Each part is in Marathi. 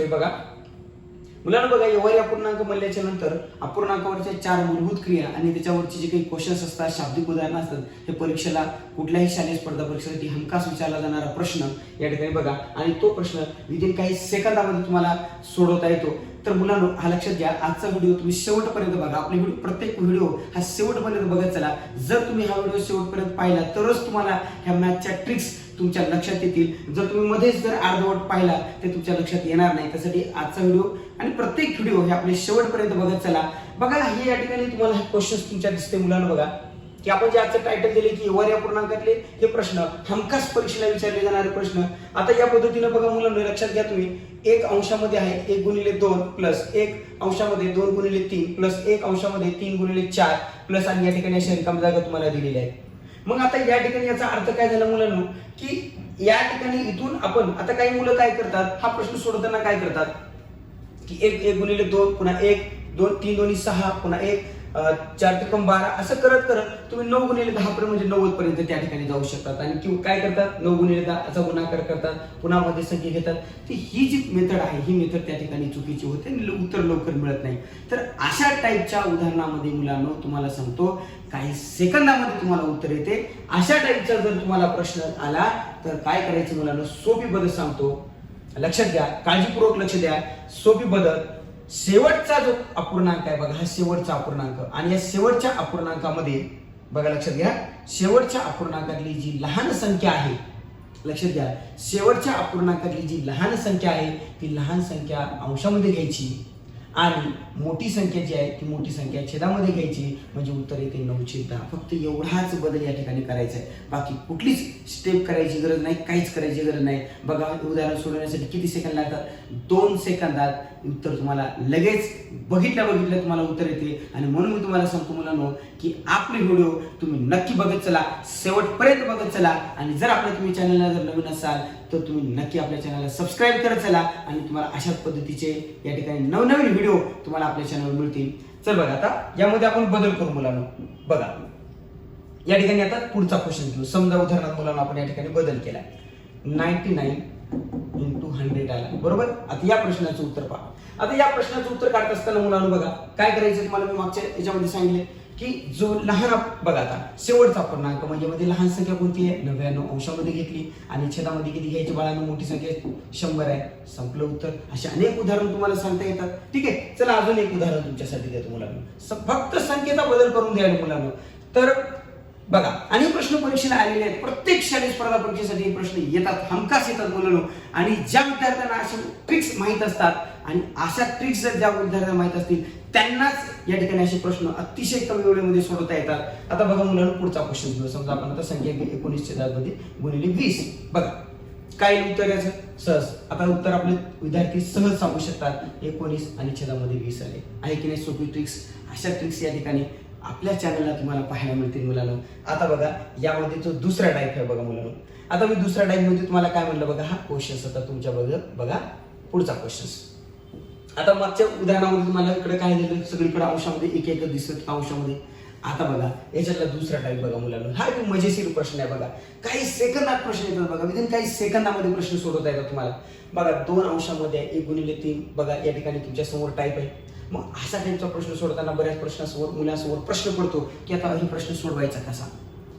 बघा. मुलांना बघा एवढी अपूर्णांक म्हणल्याच्या नंतर अपूर्णांकावरच्या चार मूलभूत क्रिया आणि त्याच्यावरचे जे काही क्वेश्चन्स असतात शाब्दिक उदाहरणं असतात हे परीक्षेला कुठल्याही शालेय स्पर्धा परीक्षेसाठी हमखास विचारला जाणारा प्रश्न या ठिकाणी बघा. आणि तो प्रश्न विदिन काही सेकंदामध्ये तुम्हाला सोडवता येतो. तर मुलांनो हा लक्षात घ्या आजचा व्हिडिओ तुम्ही शेवटपर्यंत बघा. आपले व्हिडिओ प्रत्येक व्हिडिओ हा शेवटपर्यंत बघत चला. जर तुम्ही हा व्हिडिओ शेवटपर्यंत पाहिला तरच तुम्हाला ह्या मॅथच्या ट्रिक्स तुमच्या लक्षात येतील. जर तुम्ही मध्येच जर अर्धवट पाहिला तर तुमच्या लक्षात येणार नाही. त्यासाठी आजचा व्हिडिओ आणि प्रत्येक व्हिडिओ हे आपले शेवटपर्यंत बघत चला. बघा हे या ठिकाणी तुम्हाला हे क्वेश्चन तुमच्या दिसते मुलांना बघा. की आपण जे आजचं टायटल दिले की एवढ्या पूर्णांकातले हे प्रश्न हमखास परीक्षेला विचारले जाणारे प्रश्न. आता या पद्धतीनं बघा मुलांना लक्षात घ्या तुम्ही. एक अंशामध्ये आहे एक गुणिले दोन प्लस एक अंशामध्ये दोन गुणिले तीन प्लस एक अंशामध्ये तीन गुणिले चार प्लस आणि या ठिकाणी अशा रिकाम जागा तुम्हाला दिलेल्या आहेत. मग आता या ठिकाणी याचा अर्थ काय झाला मुलांनो? की या ठिकाणी इथून आपण आता काही मुलं काय करतात? हा प्रश्न सोडवताना काय करतात? की एक एक गुणिले दोन पुन्हा एक दोन तीन दोन्ही सहा पुन्हा एक. चार चार त्रिकम बारा असं करत करत तुम्ही नऊ गुणिले दहा पर्यंत म्हणजे नव्वद पर्यंत त्या ठिकाणी जाऊ शकतात. आणि किंवा काय करतात? नऊ गुणिले दहाचा गुणाकार करतात. पुन्हा मध्ये संख्या घेतात. ती ही जी मेथड आहे ही मेथड त्या ठिकाणी चुकीची होते आणि उत्तर लवकर मिळत नाही. तर अशा टाईपच्या उदाहरणामध्ये मुलांनो तुम्हाला सांगतो काही सेकंदामध्ये तुम्हाला उत्तर येते. अशा टाईपचा जर तुम्हाला प्रश्न आला तर काय करायचं मुलांना? सोपी बदल सांगतो. लक्षात घ्या. काळजीपूर्वक लक्ष द्या. सोपी बदल शेवटचा जो अपूर्णांक आहे बघा हा शेवटचा अपूर्णांक. आणि या शेवटच्या अपूर्णांकामध्ये बघा लक्षात घ्या शेवटच्या अपूर्णांकातली जी लहान संख्या आहे लक्षात घ्या शेवटच्या अपूर्णांकातली जी लहान संख्या आहे ती लहान संख्या अंशामध्ये घ्यायची. आणि मोठी संख्या जी आहे ती मोठी संख्या छेदामध्ये घ्यायची. म्हणजे उत्तर येते नऊ दहा फक्त एवढाच बदल या ठिकाणी करायचा आहे. बाकी कुठलीच स्टेप करायची गरज नाही काहीच करायची गरज नाही. बघा उदाहरण सोडवण्यासाठी किती सेकंद लागतात? दोन सेकंदात उत्तर तुम्हाला लगेच बघितल्या बघितलं तुम्हाला उत्तर येते. आणि म्हणून मी तुम्हाला सांगतो मुलांनो की आपले व्हिडिओ तुम्ही नक्की बघत चला. शेवटपर्यंत बघत चला. आणि जर आपल्या तुम्ही चॅनलला जर नवीन असाल तर तुम्ही नक्की आपल्या चॅनलला सबस्क्राईब करत चला आणि तुम्हाला अशाच पद्धतीचे या ठिकाणी नवनवीन व्हिडिओ तुम्हाला आपल्या चॅनलवर मिळतील. चल बघा आता यामध्ये आपण बदल करू मुलांनो. बघा. या ठिकाणी आता पुढचा क्वेश्चन घेऊ. समजा उदाहरणार्थ मुलांना आपण या ठिकाणी बदल केला. नाईन्टी नाईन इंटू हंड्रेड आला. बरोबर? आता या प्रश्नाचं उत्तर पहा. आता या प्रश्नाचं उत्तर काढत असताना मुलांना बघा काय करायचं तुम्हाला मी मागच्या याच्यामध्ये सांगितले? की जो लहान बघा आता शेवटचा पूर्णांक म्हणजे मध्ये लहान संख्या कोणती आहे? नव्याण्णव अंशामध्ये घेतली आणि छेदामध्ये किती घ्यायची? बाळांना मोठी संख्या शंभर आहे. संपलं उत्तर. असे अनेक उदाहरण तुम्हाला सांगता येतात. ठीक आहे? चला अजून एक उदाहरण तुमच्यासाठी देतो मुलांना. फक्त संख्येचा बदल करून द्यायला मुलांना. तर बघा अनेक प्रश्न परीक्षेला आलेले आहेत. प्रत्येक शालेय स्पर्धा परीक्षेसाठी हे प्रश्न येतात हमखास येतात मुलांनो आणि ज्या विद्यार्थ्यांना अशा ट्रिक्स माहीत असतात आणि अशा ट्रिक्स जर ज्या विद्यार्थ्यांना माहीत असतील त्यांनाच या ठिकाणी असे प्रश्न अतिशय कमी वेळेमध्ये सोडवता येतात. आता बघा मुलांना पुढचा क्वेश्चन घेऊ. समजा आपण आता संख्या एकोणीस एकोणीसशे मध्ये गुणिले वीस. बघा काय उत्तर याचं? सहज. आता उत्तर आपले विद्यार्थी सहज सांगू शकतात. एकोणीस आणि छेदामध्ये वीस आले. आहे की नाही सोपी ट्रिक्स अशा ट्रिक्स या ठिकाणी आपल्या चॅनलला तुम्हाला पाहायला मिळतील मुलांना. आता बघा यामध्ये जो दुसरा टाईप आहे बघा मुलांना. आता मी दुसऱ्या टाईपमध्ये तुम्हाला काय म्हणलं बघा? हा क्वेश्चन्स आता तुमच्या बघा. बघा पुढचा क्वेश्चन्स आता मागच्या उदाहरणामध्ये तुम्हाला इकडे काय दिलं? सगळीकडे अंशामध्ये एक एक दिसत अंशामध्ये. आता बघा याच्यातला दुसरा टाईप बघा मुलांना. हा एक मजेशीर प्रश्न आहे बघा. काही सेकंदात प्रश्न येतात बघा. विदिन काही सेकंदामध्ये प्रश्न सोडवता येतात तुम्हाला. बघा दोन अंशामध्ये एक गुणिले तीन. बघा या ठिकाणी तुमच्यासमोर टाईप आहे. मग असा त्यांचा प्रश्न सोडताना बऱ्याच प्रश्नासमोर मुलासमोर प्रश्न पडतो की आता हे प्रश्न सोडवायचा कसा?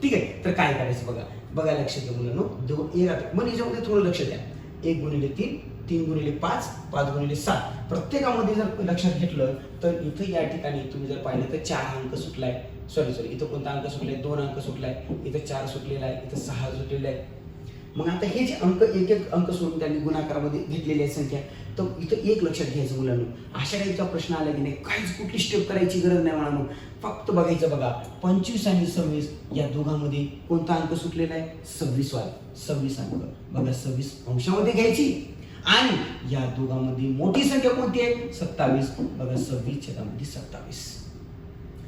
ठीक आहे? तर काय करायचं बघा? बघा लक्ष द्या मुलांना. दोन एक मग याच्यामध्ये थोडं लक्ष द्या. एक गुणिले तीन तीन गुणिले पाच पाच गुणिले सात. प्रत्येकामध्ये जर लक्षात घेतलं तर इथं या ठिकाणी तुम्ही जर पाहिलं तर चार अंक सुटलाय. सॉरी सॉरी इथं कोणता अंक सुटलाय? दोन अंक सुटलाय. इथं चार सुटलेला आहे. इथं सहा सुटलेला आहे. मग आता हे जे अंक एक एक अंक सोडून त्यांनी गुणाकारामध्ये घेतलेली आहे संख्या तर इथं एक लक्षात घ्यायचं मुलांनो. अशा टाईपचा प्रश्न आला की नाही काहीच कुठली स्टेप करायची गरज नाही म्हणून. फक्त बघायचं बघा पंचवीस आणि सव्वीस या दोघांमध्ये कोणता अंक सुटलेला आहे? सव्वीस वाला सव्वीस अंक. बघा सव्वीस अंशामध्ये घ्यायची. आणि या दोघांमध्ये मोठी संख्या कोणती आहे? सत्तावीस. बघा सव्वीस छतामध्ये सत्तावीस.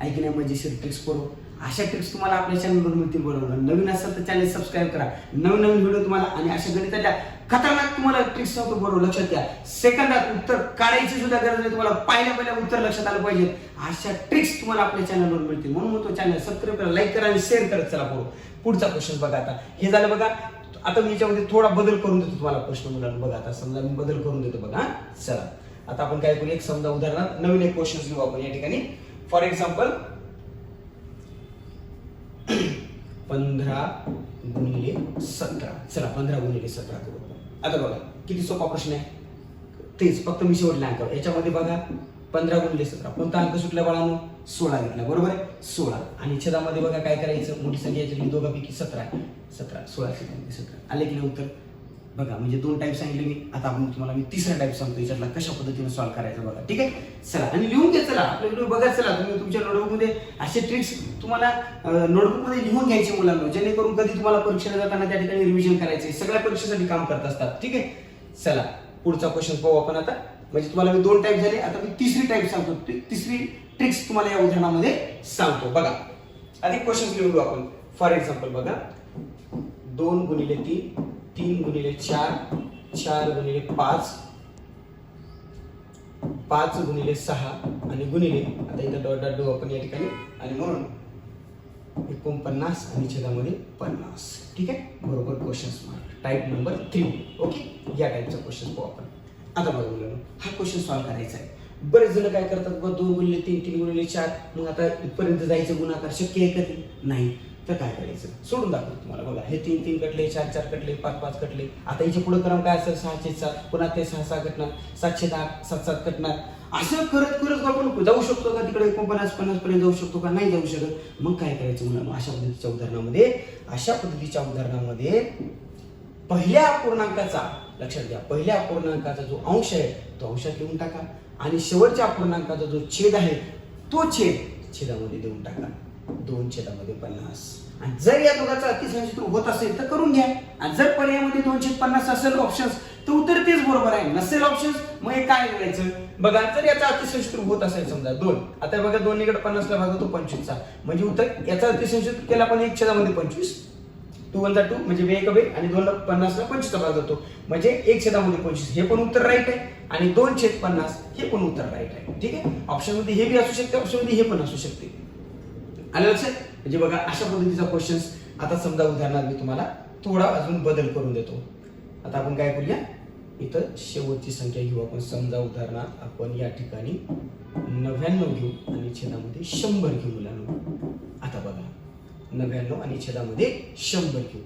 ऐक नाही मजेशीर ट्रिक्स करू. अशा ट्रिक्स तुम्हाला आपल्या चॅनलवर मिळतील बरोबर. नवीन असेल तर चॅनल सबस्क्राईब करा. नवीन नवीन व्हिडिओ तुम्हाला आणि अशा गणिताच्या खतरनाक तुम्हाला ट्रिक्स सांगतो बरोबर. लक्षात घ्या. सेकंदात उत्तर काढायची सुद्धा गरज नाही. तुम्हाला पहिल्या पहिल्या उत्तर लक्षात आलं पाहिजे. अशा ट्रिक्स तुम्हाला आपल्या चॅनलवर मिळतील. म्हणून तो चॅनल सबस्क्राईब करा लाईक करा आणि शेअर करत चला बरोबर. पुढचा क्वेश्चन बघा आता. हे झालं बघा. आता मी याच्यामध्ये थोडा बदल करून देतो तुम्हाला प्रश्न मुलांना. बघा आता समजा मी बदल करून देतो बघा हा? चला. आता आपण काय करू एक समजा उदाहरणार्थ नवीन एक क्वेश्चन घेऊ आपण या ठिकाणी. फॉर एक्झाम्पल पंधरा गुणिले सतरा. चला पंधरा गुणिले सतरा करू. आता बघा किती सोपा प्रश्न आहे? तेच फक्त मी शेवटला अंक याच्यामध्ये बघा पंधरा गुणिले सतरा. कोणता अंक सुटला बाळांनो? सोळा घेतला. बरोबर आहे? सोळा. आणि छेदामध्ये बघा काय करायचं? मोठी संख्या दोघांपैकी सतरा आहे. सतरा सोळा सतरा. आले की नाही उत्तर? बघा म्हणजे दोन टाईप सांगितले मी. आता आपण तुम्हाला मी तिसरा टाईप सांगतो याच्यातला कशा पद्धतीने सॉल्व्ह करायचं बघा ठीक आहे? चला आणि लिहून घ्या चला. आपल्या व्हिडिओ बघा चला. तुम्ही तुमच्या नोटबुकमध्ये असे ट्रिक्स तुम्हाला नोटबुकमध्ये लिहून घ्यायचे मुलांना जेणेकरून कधी तुम्हाला परीक्षेला जाताना त्या ठिकाणी रिव्हिजन करायचे सगळ्या परीक्षेसाठी काम करत असतात ठीक आहे? चला पुढचा क्वेश्चन पाहू आपण आता. म्हणजे तुम्हाला मी दोन टाईप झाले आता मी तिसरी टाईप सांगतो. तिसरी ट्रिक्स तुम्हाला या उदाहरणामध्ये सांगतो. बघा अधिक क्वेश्चन लिहून घेऊ आपण. फॉर एक्झाम्पल बघा. दोन गुणिले तीन तीन गुणिले चार चार गुणिले पाच पाच गुणिले सहा आणि गुणिले आता इथं डॉट डॉट डो आपण या ठिकाणी. आणि म्हणून एकोणपन्नास आणि छेदामध्ये पन्नास. ठीक आहे? बरोबर question mark type number three okay या टाईपचा क्वेश्चन पाहू आपण. आता बघा मुलांनो हा क्वेश्चन सॉल्व्ह करायचा आहे. बरेच जण काय करतात? बघ दोन गुणले तीन तीन गुणले चार. मग आता इथपर्यंत जायचं गुणाकार शक्य आहे का ते? नाही. तर काय करायचं? सोडून दाखवतो तुम्हाला. बघा हे तीन तीन कटले चार चार कटले पाच पाच कटले. आता याच्यापुढे क्रम काय असेल? सहाशे सात. पुन्हा ते सहा सहा कटणार. सातशे दहा सात सात कटणार. असं करत करत आपण जाऊ शकतो का तिकडे? एकोणपन्नास पन्नास पर्यंत जाऊ शकतो का? नाही जाऊ शकत. मग काय करायचं म्हणून अशा पद्धतीच्या उदाहरणामध्ये अशा पद्धतीच्या उदाहरणामध्ये पहिल्या अपूर्णांकाचा लक्षात घ्या पहिल्या अपूर्णांकाचा जो अंश आहे तो अंशात लिहून टाका. आणि शेवटच्या पूर्णांकाचा जो छेद आहे तो छेद छेदामध्ये देऊन टाका. दोन छेदामध्ये पन्नास. आणि जर या दोघांचा अतिसंचित होत असेल तर करून घ्या. आणि जर पर्यायामध्ये दोनशे पन्नास असेल ऑप्शन तर उत्तर तेच बरोबर आहे. नसेल ऑप्शन मग हे काय करायचं? बघा जर याचा अतिसंचित होत असेल समजा दोन. आता बघा दोन निकड पन्नासला भाग होतो पंचवीसचा. म्हणजे उत्तर याचा अतिसंचित केला पण एक छेदामध्ये पंचवीस. टू वन टू म्हणजे बे एक आणि दोन पन्नासला पंचवीसचा भाग होतो म्हणजे एक छेदामध्ये पंचवीस हे पण उत्तर राईट आहे. आणि दोन छेद पन्नास हे पण उत्तर राईट आहे. ठीक आहे? ऑप्शनमध्ये हे बी असू शकते ऑप्शनमध्ये हे पण असू शकते. आलं लक्षात? म्हणजे बघा अशा पद्धतीचा क्वेश्चन आता समजा उदाहरणार्थ मी तुम्हाला थोडा अजून बदल करून देतो. आता आपण काय करूया? इथं शेवटची संख्या घेऊ आपण. समजा उदाहरणार्थ आपण या ठिकाणी नव्याण्णव घेऊ आणि छेदामध्ये शंभर घेऊ मुलांना. आता बघा. नव्याण्णव आणि छेदामध्ये शंभर घेऊ.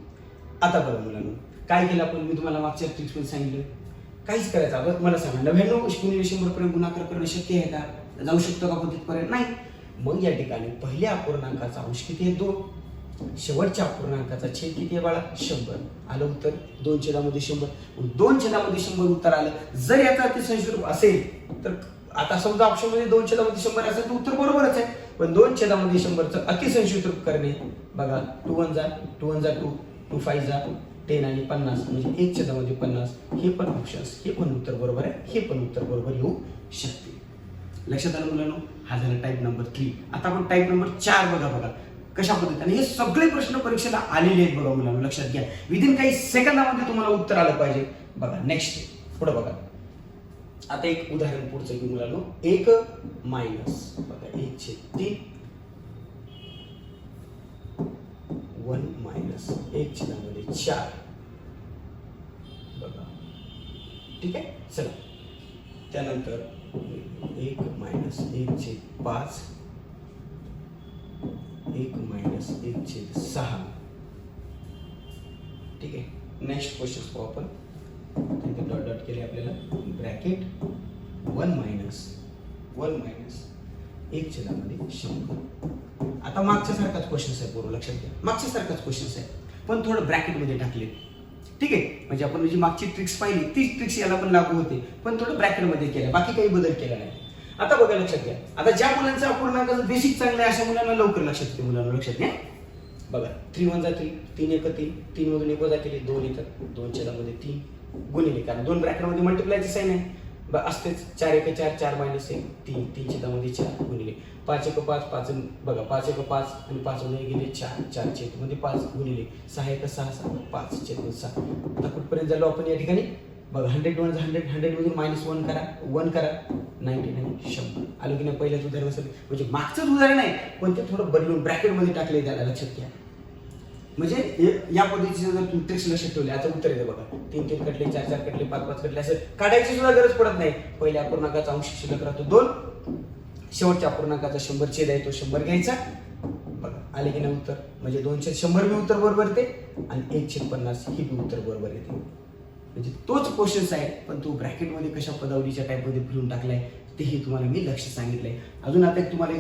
आता बघा मुलांना. काय केलं आपण? मी तुम्हाला मागच्या ट्रिक्समध्ये सांगितलं. काहीच करायचं आता मला सांगा नव्याण्णव शून्य शंभर पर्यंत गुणाकार करणं शक्य आहे का? जाऊ शकतो का आपण नाही. मग या ठिकाणी पहिल्या अपूर्णांकाचा अंश किती आहे? दोन. शेवटच्या अपूर्णांकाचा छेद किती आहे बाळा? शंभर. आलं उत्तर? दोन छेदामध्ये शंभर. दोन छेदामध्ये शंभर उत्तर आलं. जर याचा अतिशय रूप असेल तर आता समजा ऑप्शनमध्ये दोन छेदामध्ये शंभर असेल तर उत्तर बरोबरच आहे. पण दोन छेदामध्ये शंभरचं अतिसंशयित रूप करणे बघा टू वन जा टू वन जा टू टू फाईव्ह जा टेन आणि पन्नास म्हणजे एक छेदामध्ये पन्नास हे पण ऑप्शन्स हे पण उत्तर बरोबर आहे हे पण उत्तर बरोबर येऊ शकते. लक्षात आलं मुलांनो? हा झाला टाईप नंबर थ्री आता आपण टाईप नंबर चार बघा बघा. कशा पद्धतीने? हे सगळे प्रश्न परीक्षेला आलेले आहेत बघा मुलांना लक्षात घ्या. विदिन काही सेकंदामध्ये तुम्हाला उत्तर आलं पाहिजे. बघा नेक्स्ट पुढे बघा. आता एक उदाहरण पुढचं घेऊ मुलांनो. एक मायनस बघा एक छेद तीन. वन मायनस एक छेदामध्ये चार. बघा. ठीक आहे? चला. त्यानंतर एक मायनस एक छेद पाच एक मायनस एक छेद सहा. ठीक आहे? नेक्स्ट क्वेश्चन पाहू आपण. तिथे डॉट डॉट केले आपल्याला. Bracket one minus one minus एक छेदामध्ये शंभर. आता मागच्यासारखाच क्वेश्चन्स क्वेश्चन आहे पूर्व लक्षात घ्या. मागच्यासारखाच क्वेश्चन्स क्वेश्चन आहे पण थोडं ब्रॅकेटमध्ये टाकले ठीक आहे? म्हणजे आपण जी मागची ट्रिक्स पाहिली तीच ट्रिक्स याला पण लागू होते. पण थोडं ब्रॅकेटमध्ये केलं बाकी काही बदल केला नाही. आता बघा लक्षात घ्या. आता ज्या मुलांचा अपूर्णांक बेसिक चांगलं आहे अशा मुलांना लवकर लक्षात घ्या मुलांना लक्षात घ्या. बघा थ्री वन जातील तीन एक तीन तीन मधून एक वजा केली दोन येतात दोन छेदामध्ये तीन गुणिले. कारण दोन ब्रॅकेटमध्ये मल्टिप्लायचं साईन आहे. ब- असतेच चार एक चार चार मायनस एक तीन तीन छेदामध्ये चार गुणिले. पाच एक पाच पाच बघा पाच एक पाच आणि पाच मध्ये गेले चार चार छेदमध्ये म्हणजे पाच गुणिले सहा एक सहा सहा पाच छेद सहा आता कुठपर्यंत झालो आपण या ठिकाणी? बघा हंड्रेड वन हंड्रेड हंड्रेड मधून मायनस वन करा वन करा नाईन्टी नाईन शंभर. आलो की नाही पहिल्याच उदाहरण असेल म्हणजे मागचंच उदाहरण आहे पण ते थोडं बदलून ब्रॅकेटमध्ये टाकले त्याला लक्षात घ्या. म्हणजे या पद्धतीचे जर तुम्ही ट्रिक्स लक्षात ठेवले आता उत्तर येतं बघा. तीन तीन कटले चार चार कटले पाच पाच कटले असं काढायची सुद्धा गरज पडत नाही. पहिल्या अपूर्णांकाचा अंश शिल्लक राहतो दोन शेवटच्या पूर्णांकाचा शंभर छेद आहे तो शंभर घ्यायचा. बघा आले की नाही उत्तर? म्हणजे दोनशे शंभर बी उत्तर बरोबर येते आणि एकशे पन्नास ही बी उत्तर बरोबर येते म्हणजे तोच क्वेश्चन्स आहे पण तो ब्रॅकेटमध्ये कशा पदावलीच्या टाईपमध्ये फिरून टाकलाय तेही तुम्हाला मी लक्ष सांगितलंय. अजून आता एक तुम्हाला